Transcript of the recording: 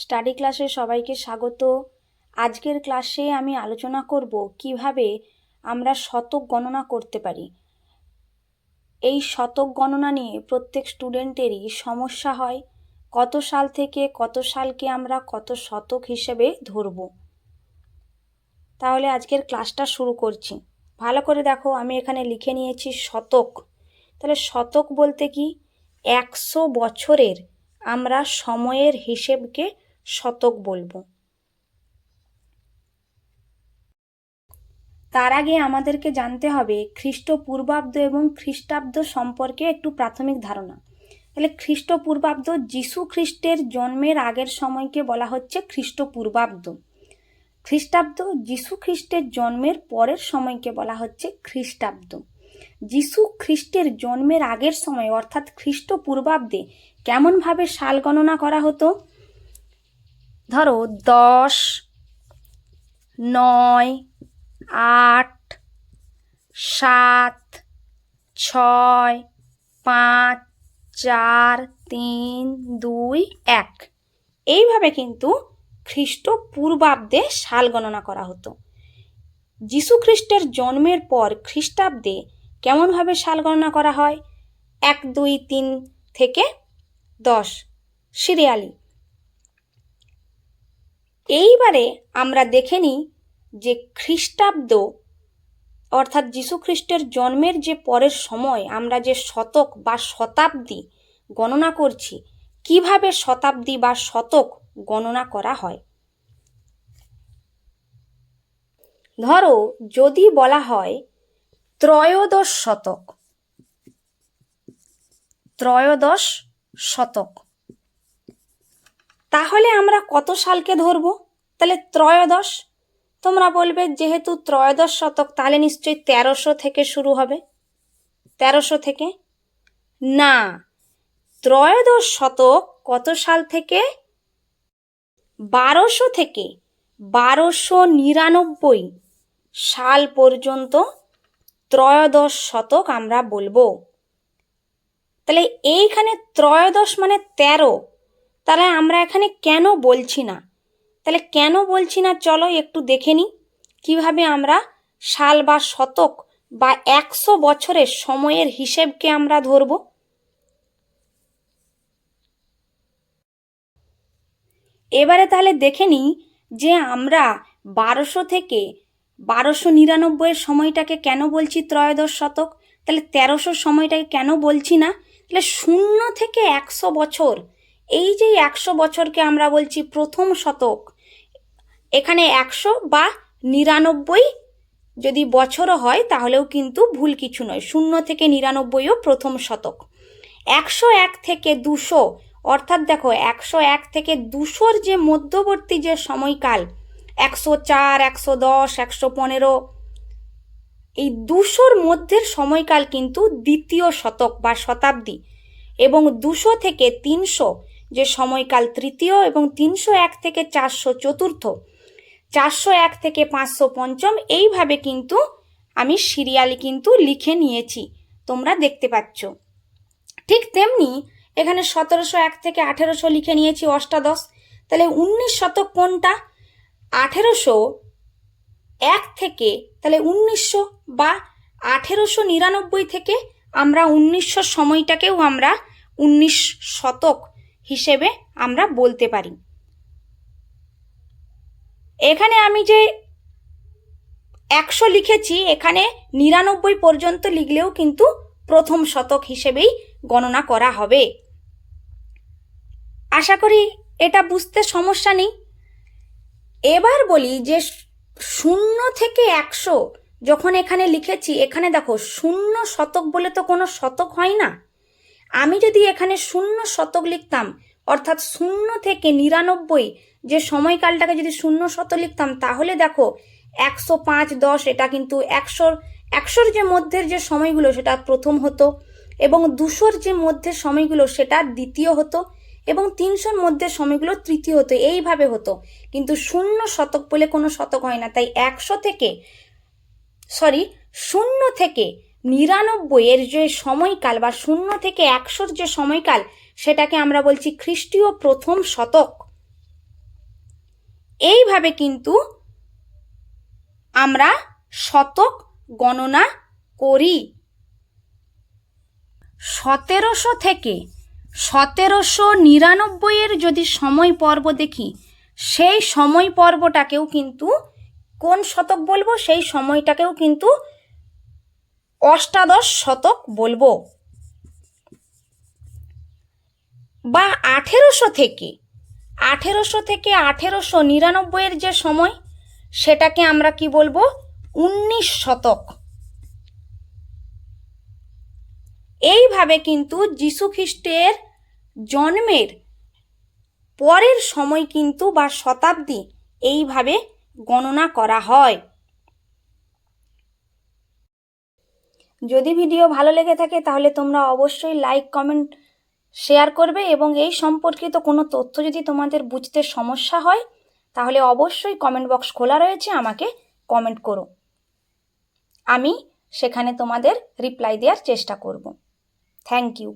Study ক্লাসে সবাইকে স্বাগত। আজকের ক্লাসে আমি আলোচনা করব কীভাবে আমরা শতক গণনা করতে পারি। এই শতক গণনা নিয়ে প্রত্যেক স্টুডেন্টেরই সমস্যা হয়, কত সাল থেকে কত সালকে আমরা কত শতক হিসেবে ধরব। তাহলে আজকের ক্লাসটা শুরু করছি। ভালো করে দেখো, আমি এখানে লিখে নিয়েছি শতক। তাহলে শতক বলতে কি? একশো বছরের আমরা সময়ের হিসেবকে শতক বলব। তার আগে আমাদেরকে জানতে হবে খ্রিস্টপূর্বাব্দ এবং খ্রিস্টাব্দ সম্পর্কে একটু প্রাথমিক ধারণা। তাহলে খ্রিস্টপূর্বাব্দ যিশু খ্রিস্টের জন্মের আগের সময়কে বলা হচ্ছে খ্রিস্টপূর্বাব্দ। খ্রিস্টাব্দ যিশু খ্রিস্টের জন্মের পরের সময়কে বলা হচ্ছে খ্রিস্টাব্দ। যিশু খ্রিস্টের জন্মের আগের সময় অর্থাৎ খ্রিস্টপূর্বাব্দে কেমনভাবে সাল গণনা করা হতো? ধরো দশ, নয়, আট, সাত, ছয়, পাঁচ, চার, তিন, দুই, এক। এইভাবে কিন্তু খ্রিস্টপূর্বাব্দে সাল গণনা করা হতো। যিশু খ্রিস্টের জন্মের পর খ্রিস্টাব্দে কেমনভাবে সাল গণনা করা হয়? এক, দুই, তিন থেকে দশ। সিরিয়ালি এইবারে আমরা দেখে নিই যে খ্রিস্টাব্দ, অর্থাৎ খ্রিস্টের জন্মের যে পরের সময় আমরা যে শতক বা শতাব্দী গণনা করছি, কীভাবে শতাব্দী বা শতক গণনা করা হয়? ধরো, যদি বলা হয় ত্রয়োদশ শতক। ত্রয়োদশ শতক। তাহলে আমরা কত সালকে ধরব? তাহলে ত্রয়োদশ। তোমরা বলবে, যেহেতু ত্রয়োদশ শতক, তাহলে নিশ্চয়ই তেরোশো থেকে শুরু হবে। তেরোশো থেকে? না। ত্রয়োদশ শতক কত সাল থেকে? বারোশো থেকে। বারোশো নিরানব্বই সাল পর্যন্ত ত্রয়োদশ শতক আমরা বলব। তাহলে এইখানে ত্রয়োদশ মানে তেরো। তাহলে আমরা এখানে কেন বলছি না? তাহলে কেন বলছি না চলো একটু দেখে নিই। কীভাবে আমরা সাল বা শতক বা একশো বছরের সময়ের হিসেবকে আমরা ধরব? এবারে তাহলে দেখে নিই যে আমরা বারোশো থেকে বারোশো নিরানব্বইয়ের সময়টাকে কেন বলছি ত্রয়োদশ শতক? তাহলে তেরোশোর সময়টাকে কেন বলছি না? তাহলে শূন্য থেকে একশো বছর এই যে একশো বছরকে আমরা বলছি প্রথম শতক, এখানে একশো বা নিরানব্বই যদি বছরও হয় তাহলেও কিন্তু ভুল কিছু নয়, শূন্য থেকে নিরানব্বইও প্রথম শতক। একশো এক থেকে দুশো, অর্থাৎ দেখো একশো এক থেকে দুশোর যে মধ্যবর্তী যে সময়কাল, একশো চার, একশো দশ, একশো পনেরো, এই দুশোর মধ্যের সময়কাল কিন্তু দ্বিতীয় শতক বা শতাব্দী এবং দুশো থেকে তিনশো যে সময়কাল তৃতীয় এবং তিনশো এক থেকে চারশো চতুর্থ। চারশো এক থেকে পাঁচশো পঞ্চম, এইভাবে কিন্তু আমি সিরিয়ালি কিন্তু লিখে নিয়েছি। তোমরা দেখতে পাচ্ছ। ঠিক তেমনি এখানে সতেরোশো এক থেকে আঠেরোশো লিখে নিয়েছি অষ্টাদশ। তাহলে উনিশ শতক কোনটা? আঠেরোশো এক থেকে, তাহলে উনিশশো বা আঠেরোশো নিরানব্বই থেকে আমরা উনিশশো সময়টাকেও আমরা উনিশ শতক হিসেবে আমরা বলতে পারি। এখানে আমি যে একশো লিখেছি, এখানে নিরানব্বই পর্যন্ত লিখলেও কিন্তু প্রথম শতক হিসেবেই গণনা করা হবে। আশা করি এটা বুঝতে সমস্যা নেই। এবার বলি যে শূন্য থেকে একশো যখন এখানে লিখেছি, এখানে দেখো শূন্য শতক বলে তো কোনো শতক হয় না। আমি যদি এখানে শূন্য শতক লিখতাম, অর্থাৎ শূন্য থেকে নিরানব্বই যে সময়কালটাকে যদি শূন্য শত লিখতাম, তাহলে দেখো একশো পাঁচ দশ, এটা কিন্তু একশোর একশোর যে মধ্যের যে সময়গুলো, সেটা প্রথম হতো এবং দুশোর যে মধ্যে সময়গুলো, সেটা দ্বিতীয় হতো এবং তিনশোর মধ্যে সময়গুলো তৃতীয় হতো। এইভাবে হতো। কিন্তু শূন্য শতক বলে কোনো শতক হয় না। তাই একশো থেকে সরি শূন্য থেকে নিরানব্বই এর যে সময়কাল বা শূন্য থেকে একশোর যে সময়কাল, সেটাকে আমরা বলছি খ্রিস্টীয় প্রথম শতক। এইভাবে কিন্তু আমরা শতক গণনা করি। সতেরোশো থেকে সতেরোশো নিরানব্বইয়ের যদি সময় পর্ব দেখি, সেই সময় পর্বটাকেও কিন্তু কোন শতক বলব? সেই সময়টাকেও কিন্তু অষ্টাদশ শতক বলব। বা আঠেরোশো থেকে আঠেরোশো থেকে আঠেরোশো নিরানব্বইয়ের যে সময়, সেটাকে আমরা কি বলব? উনিশ শতক। এইভাবে কিন্তু খ্রিস্টের জন্মের পরের সময় কিন্তু বা শতাব্দী এইভাবে গণনা করা হয়। যদি ভিডিও ভালো লেগে থাকে, তাহলে তোমরা অবশ্যই লাইক কমেন্ট শেয়ার করবে এবং এই সম্পর্কিত কোনো তথ্য যদি তোমাদের বুঝতে সমস্যা হয়, তাহলে অবশ্যই কমেন্ট বক্স খোলা রয়েছে, আমাকে কমেন্ট করো। আমি সেখানে তোমাদের রিপ্লাই দেওয়ার চেষ্টা করব। Thank you